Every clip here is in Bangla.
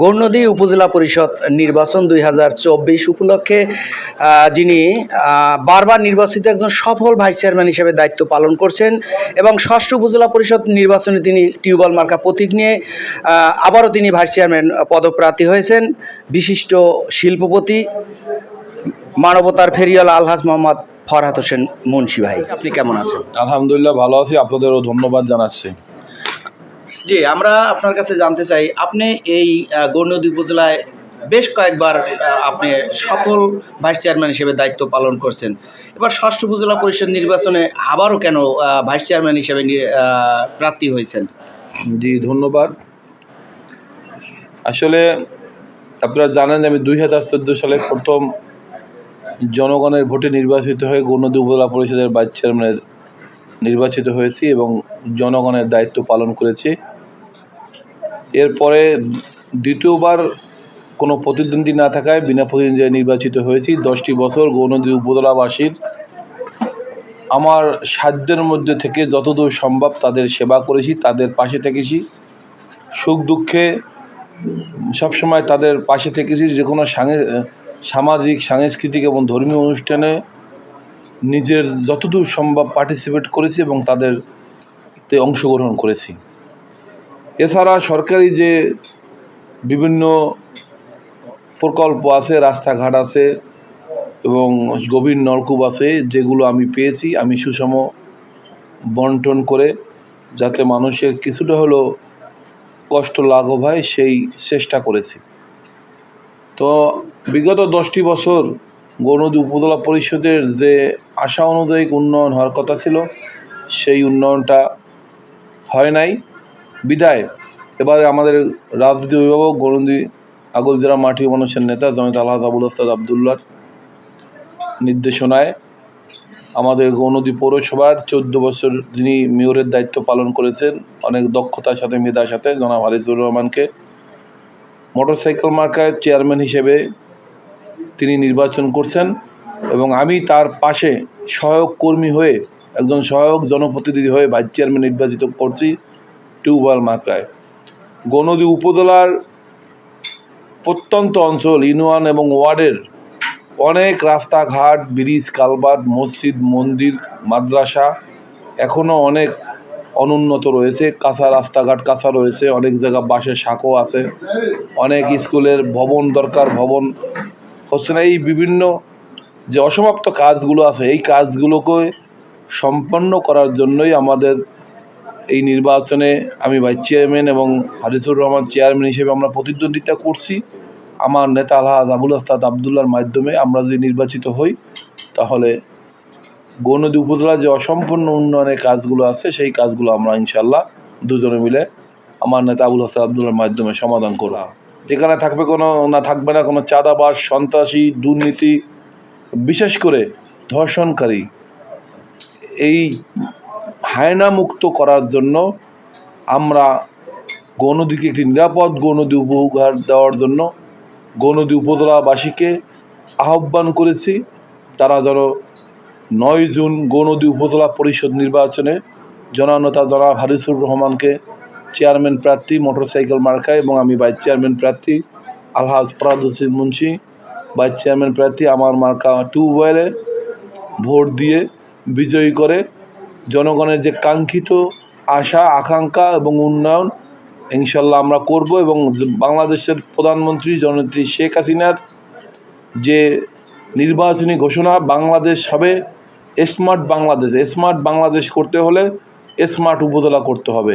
গৌরনদী উপজেলা পরিষদ নির্বাচন দুই হাজার চব্বিশ উপলক্ষে যিনি বারবার নির্বাচিত একজন সফল ভাইস চেয়ারম্যান হিসেবে দায়িত্ব পালন করছেন এবং ষষ্ঠ উপজেলা পরিষদ নির্বাচনে তিনি টিউবওয়েল মার্কা প্রতীক নিয়ে আবারও তিনি ভাইস চেয়ারম্যান পদপ্রার্থী হয়েছেন। বিশিষ্ট শিল্পপতি মানবতার ফেরিয়াল আলহাজ মোহাম্মদ ফরহাদ হোসেন মুন্সি ভাই। আপনি কেমন আছেন? আলহামদুলিল্লাহ ভালো আছি। আপনাদেরও ধন্যবাদ জানাচ্ছি। জি, আমরা আপনার কাছে জানতে চাই, আপনি এই গৌরনদী উপজেলায় বেশ কয়েকবার আপনি সফল ভাইস চেয়ারম্যান হিসেবে দায়িত্ব পালন করছেন। এবার ষষ্ঠ উপজেলা পরিষদ নির্বাচনে আবারও কেন ভাইস চেয়ারম্যান হিসেবে প্রার্থী হয়েছেন? জি, ধন্যবাদ। আসলে আপনারা জানেন আমি দুই হাজার চোদ্দ সালে প্রথম জনগণের ভোটে নির্বাচিত হয়ে গৌরনদী উপজেলা পরিষদের ভাইস চেয়ারম্যানের নির্বাচিত হয়েছি এবং জনগণের দায়িত্ব পালন করেছি। এরপরে দ্বিতীয়বার কোনো প্রতিদ্বন্দ্বী না থাকায় বিনা প্রতিদ্বন্দ্বী নির্বাচিত হয়েছি। দশটি বছর গৌরনদী উপজেলাবাসীর আমার সাধ্যের মধ্যে থেকে যতদূর সম্ভব তাদের সেবা করেছি, তাদের পাশে থেকেছি। সুখ দুঃখে সবসময় তাদের পাশে থেকেছি, যে কোনো সামাজিক, সাংস্কৃতিক এবং ধর্মীয় অনুষ্ঠানে নিজের যতদূর সম্ভব পার্টিসিপেট করেছি এবং তাদের অংশগ্রহণ করেছি। এছাড়া সরকারি যে বিভিন্ন প্রকল্প আছে, রাস্তাঘাট আছে এবং গভীর নলকূপ আছে, যেগুলো আমি পেয়েছি, আমি সুষম বন্টন করে যাতে মানুষের কিছুটা হলেও কষ্ট লাঘব হয়, সেই চেষ্টা করেছি। তো বিগত দশটি বছর গৌরনদী উপজেলা পরিষদের যে আশা অনুযায়ী উন্নয়ন হওয়ার কথা ছিল, সেই উন্নয়নটা হয় নাই। বিদায়। এবারে আমাদের রাজনীতি অভিভাবক গৌরনদী আগলজেরা মাটি মানুষের নেতা জমিত আল্লাহ আবুল আস্তাদ আবদুল্লার নির্দেশনায় আমাদের গৌনদী পৌরসভার চোদ্দ বছর যিনি মেয়রের দায়িত্ব পালন করেছেন, অনেক দক্ষতার সাথে, মেধার সাথে জনাব হারিজুর রহমানকে। মোটরসাইকেল মার্কার চেয়ারম্যান হিসেবে তিনি নির্বাচন করছেন এবং আমি তার পাশে সহায়ক কর্মী হয়ে একজন সহায়ক জনপ্রতিনিধি হয়ে ভাইস চেয়ারম্যান নির্বাচিত করছি। টিউবওয়েল মার্কায় গৌনদী উপজেলার প্রত্যন্ত অঞ্চল ইউনিয়ন এবং ওয়ার্ডের অনেক রাস্তাঘাট, ব্রিজ কালভার্ট মসজিদ, মন্দির, মাদ্রাসা এখনও অনেক অনুন্নত রয়েছে। কাঁচা রাস্তাঘাট কাঁচা রয়েছে, অনেক জায়গা বাসের শাঁখও আছে, অনেক স্কুলের ভবন দরকার, ভবন হচ্ছে না। এই বিভিন্ন যে অসমাপ্ত কাজগুলো আছে, এই কাজগুলোকে সম্পন্ন করার জন্যই আমাদের এই নির্বাচনে আমি ভাইস চেয়ারম্যান এবং হারিসুর রহমান চেয়ারম্যান হিসেবে আমরা প্রতিদ্বন্দ্বিতা করছি। আমার নেতা আলহাজ আবুল আস্তাদ আবদুল্লার মাধ্যমে আমরা যদি নির্বাচিত হই, তাহলে গৌনদী উপজেলার যে অসম্পূর্ণ উন্নয়নের কাজগুলো আছে, সেই কাজগুলো আমরা ইনশাল্লাহ দুজনে মিলে আমার নেতা আবুল হাসান আবদুল্লার মাধ্যমে সমাধান করা যেখানে থাকবে কোনো, না থাকবে না কোনো চাঁদাবাস সন্ত্রাসী, দুর্নীতি, বিশেষ করে ধর্ষণকারী, এই হায়না মুক্ত করার জন্য আমরা গৌনদীকে একটি নিরাপদ গৌনদী উপহার দেওয়ার জন্য গৌনদী উপজেলাবাসীকে আহ্বান করেছি, তারা যেন নয় জুন গৌনদী উপজেলা পরিষদ নির্বাচনে জনানেতা জনাব হারিসুর রহমানকে চেয়ারম্যান প্রার্থী, মোটরসাইকেল মার্কায় এবং আমি ভাইস চেয়ারম্যান প্রার্থী আলহাজ ফরাদ হোসেন মুন্সি, ভাইস চেয়ারম্যান প্রার্থী আমার মার্কা টিউবওয়েলে ভোট দিয়ে বিজয়ী করে জনগণের যে কাঙ্ক্ষিত আশা, আকাঙ্ক্ষা এবং উন্নয়ন, ইনশাল্লাহ আমরা করব এবং বাংলাদেশের প্রধানমন্ত্রী জননেত্রী শেখ হাসিনার যে নির্বাচনী ঘোষণা, বাংলাদেশ হবে স্মার্ট বাংলাদেশ। স্মার্ট বাংলাদেশ করতে হলে স্মার্ট উপজেলা করতে হবে।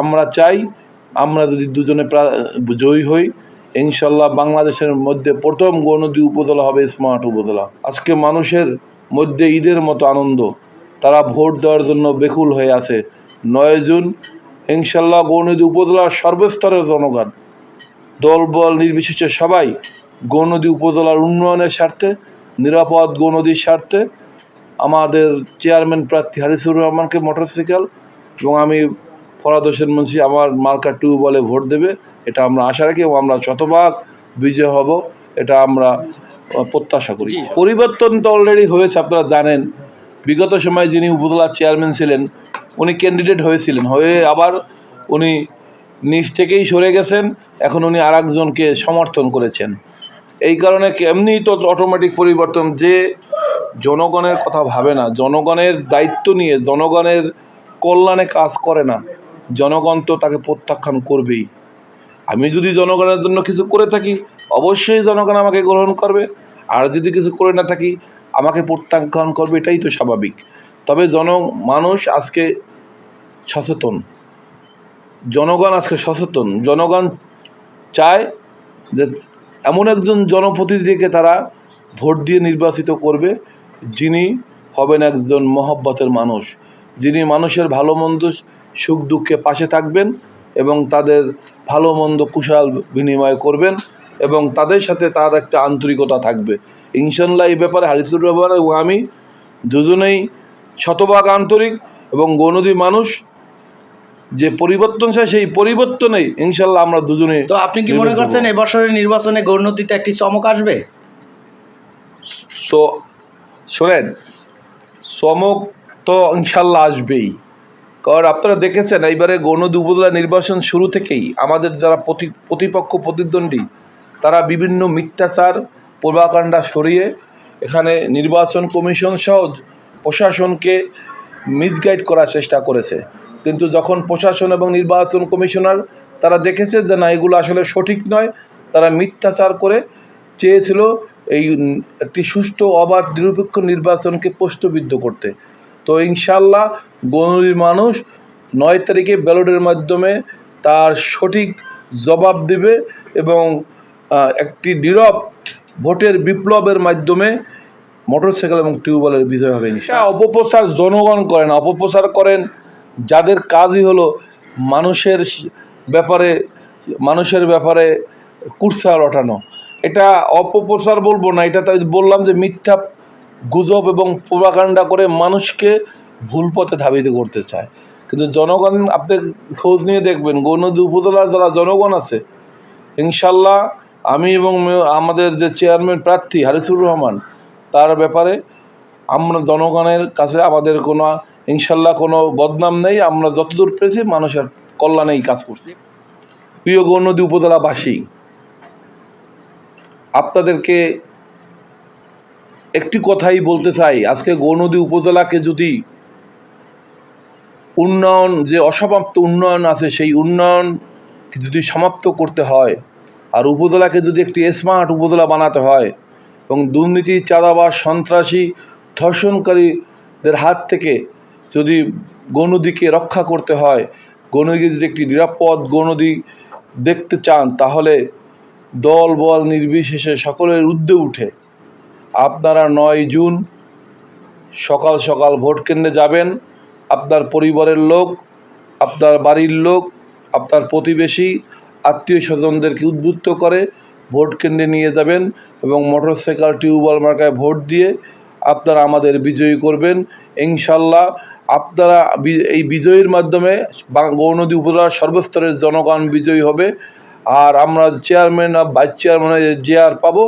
আমরা চাই আমরা যদি দুজনে জয়ী হই, ইনশাল্লাহ বাংলাদেশের মধ্যে প্রথম গণদী উপজেলা হবে স্মার্ট উপজেলা। আজকে মানুষের মধ্যে ঈদের মতো আনন্দ। তারা ভোট দেওয়ার জন্য বেকুল হয়ে আছে। নয় জুন ইনশাল্লাহ গৌনদী উপজেলার সর্বস্তরের জনগণ। দলবল নির্বিশেষে সবাই গৌনদী উপজেলার উন্নয়নের স্বার্থে নিরাপদ গৌনদীর স্বার্থে। আমাদের চেয়ারম্যান প্রার্থী হারিসুর রহমানকে মোটরসাইকেল এবং আমি ফরাদ হোসেন মুন্সি আমার মার্কা টু বলে ভোট দেবে এটা আমরা আশা রাখি এবং আমরা শতভাগ বিজয় হব এটা আমরা প্রত্যাশা করি। পরিবর্তন তো অলরেডি হয়েছে আপনারা জানেন। বিগত সময়ে যিনি উপজেলার চেয়ারম্যান ছিলেন, উনি ক্যান্ডিডেট হয়েছিলেন। হয়ে আবার উনি নিজ থেকেই সরে গেছেন, এখন উনি আর একজনকে সমর্থন করেছেন। এই কারণে এমনিই তো অটোমেটিক পরিবর্তন, যে জনগণের কথা ভাবে না, জনগণের দায়িত্ব নিয়ে, জনগণের কল্যাণে কাজ করে না, জনগণ তো তাকে প্রত্যাখ্যান করবেই। আমি যদি জনগণের জন্য কিছু করে থাকি, অবশ্যই জনগণ আমাকে গ্রহণ করবে। আর যদি কিছু করে না থাকি আমাকে প্রত্যাখ্যান করবে, এটাই তো স্বাভাবিক। তবে জন মানুষ আজকে সচেতন। জনগণ আজকে সচেতন। জনগণ চায় যে এমন একজন জনপ্রতিনিধিকে তারা ভোট দিয়ে নির্বাচিত করবে, যিনি হবেন একজন মহব্বতের মানুষ। যিনি মানুষের ভালো মন্দ সুখ দুঃখে পাশে থাকবেন এবং তাদের ভালো মন্দ কুশাল বিনিময় করবেন এবং তাদের সাথে তার একটা আন্তরিকতা থাকবে। ইনশাল্লাহ এই ব্যাপারে হারিসুর রহমান এবং আমি দুজনেই শতভাগ আন্তরিক এবং গণদী মানুষ যে পরিবর্তন চাই সেই পরিবর্তনেই ইনশাল্লাহ আমরা দুজনে তো আপনি কি মনে করছেন এবছরের নির্বাচনে গৌরনদীতে একটি চমক আসবে? সো শোনেন চমক তো ইনশাল্লাহ আসবেই। কারণ আপনারা দেখেছেন এইবারে গণদী উপজেলা নির্বাচন শুরু থেকেই আমাদের যারা প্রতি প্রতিপক্ষ প্রতিদ্বন্দ্বী তারা বিভিন্ন মিথ্যাচার পূর্বাকাণ্ডা সরিয়ে এখানে নির্বাচন কমিশন সহ প্রশাসনকে মিসগাইড করার চেষ্টা করেছে। কিন্তু যখন প্রশাসন এবং নির্বাচন কমিশনার তারা দেখেছে যে না, এগুলো আসলে সঠিক নয়, তারা মিথ্যাচার করে চেয়েছিল এই একটি সুষ্ঠু, অবাধ, নিরপেক্ষ নির্বাচনকে প্রশ্নবিদ্ধ করতে। তো ইনশাল্লাহ গণরীর মানুষ নয় তারিখে ব্যালটের মাধ্যমে তার সঠিক জবাব দেবে এবং একটি নীরব ভোটের বিপ্লবের মাধ্যমে মোটরসাইকেল এবং টিউবওয়েলের বিজয় হবে অপপ্রচার জনগণ করেন, অপপ্রচার করেন যাদের কাজই হলো মানুষের ব্যাপারে মানুষের ব্যাপারে কুর্সা রটানো। এটা অপপ্রচার বলব না, এটা তাই বললাম যে মিথ্যা গুজব এবং প্রোপাগান্ডা করে মানুষকে ভুল পথে ধাবিত করতে চায়। কিন্তু জনগণ, আপনি খোঁজ নিয়ে দেখবেন গৌনদী উপজেলার যারা জনগণ আছে, ইনশাল্লাহ আমি এবং আমাদের যে চেয়ারম্যান প্রার্থী হারিসুর রহমান, তার ব্যাপারে আমরা জনগণের কাছে আমাদের কোনো, ইনশাল্লাহ কোনো বদনাম নেই, আমরা যতদূর পেরেছি মানুষের কল্যাণেই কাজ করছি। প্রিয় গৌনদী উপজেলাবাসী, আপনাদেরকে একটি কথাই বলতে চাই, আজকে গৌনদী উপজেলাকে যদি উন্নয়ন, যে অসমাপ্ত উন্নয়ন আছে, সেই উন্নয়ন যদি সমাপ্ত করতে হয় আর উপজেলাকে যদি একটি স্মার্ট উপজেলা বানাতে হয় এবং দুর্নীতি, চাঁদাবাজ, সন্ত্রাসী, ধর্ষণকারীদের হাত থেকে যদি গৌনদীকে রক্ষা করতে হয় গৌনদী যদি একটি নিরাপদ গৌনদী দেখতে চান, তাহলে দল, বল নির্বিশেষে সকলের ঊর্ধ্বে উঠে আপনারা নয় জুন সকাল সকাল ভোট কেন্দ্রে যাবেন। আপনার পরিবারের লোক, আপনার বাড়ির লোক, আপনার প্রতিবেশী আত্মীয় স্বজনদেরকে উদ্বুদ্ধ করে ভোট কেন্দ্রে নিয়ে যাবেন এবং মোটরসাইকেল, টিউবওয়েল মার্কায় ভোট দিয়ে আপনারা আমাদের বিজয়ী করবেন। ইনশাল্লাহ আপনারা এই বিজয়ীর মাধ্যমে গৌনদী উপজেলার সর্বস্তরের জনগণ বিজয়ী হবে। আর আমরা চেয়ারম্যান ভাইস চেয়ারম্যানের যে চেয়ার পাবো,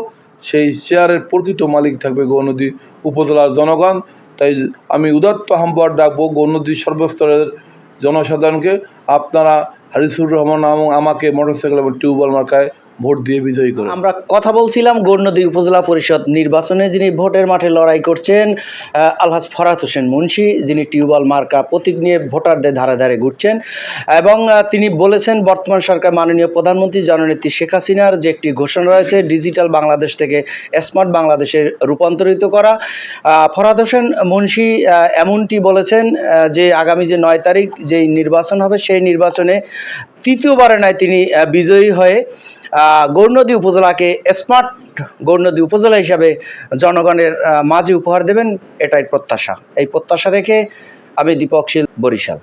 সেই চেয়ারের প্রকৃত মালিক থাকবে গৌনদী উপজেলার জনগণ। তাই আমি উদাত্ত আহ্বান ডাকবো গৌনদীর সর্বস্তরের জনসাধারণকে, আপনারা হারিসুর রহমান আমাকে মোটরসাইকেল এবং টিউবওয়েল মার্কায় ভোট দিয়ে বিজয়ী করুন আমরা কথা বলছিলাম গৌরনদী উপজেলা পরিষদ নির্বাচনে যিনি ভোটের মাঠে লড়াই করছেন আলহাজ ফরাত হোসেন মুন্সি, যিনি টিউবওয়েল মার্কা প্রতীক নিয়ে ভোটারদের ধারে ধারে ঘুরছেন এবং তিনি বলেছেন, বর্তমান সরকার মাননীয় প্রধানমন্ত্রী জননেত্রী শেখ হাসিনার যে একটি ঘোষণা রয়েছে, ডিজিটাল বাংলাদেশ থেকে স্মার্ট বাংলাদেশে রূপান্তরিত করা। ফরাত হোসেন মুন্সি এমনটি বলেছেন যে আগামী যে নয় তারিখ যেই নির্বাচন হবে, সেই নির্বাচনে তৃতীয়বারে নয় তিনি বিজয়ী হয়ে গৌরনদী উপজেলাকে স্মার্ট গৌরনদী উপজেলা হিসাবে জনগণের মাঝে উপহার দেবেন, এটাই প্রত্যাশা। এই প্রত্যাশা রেখে আমি দীপক শীল, বরিশাল।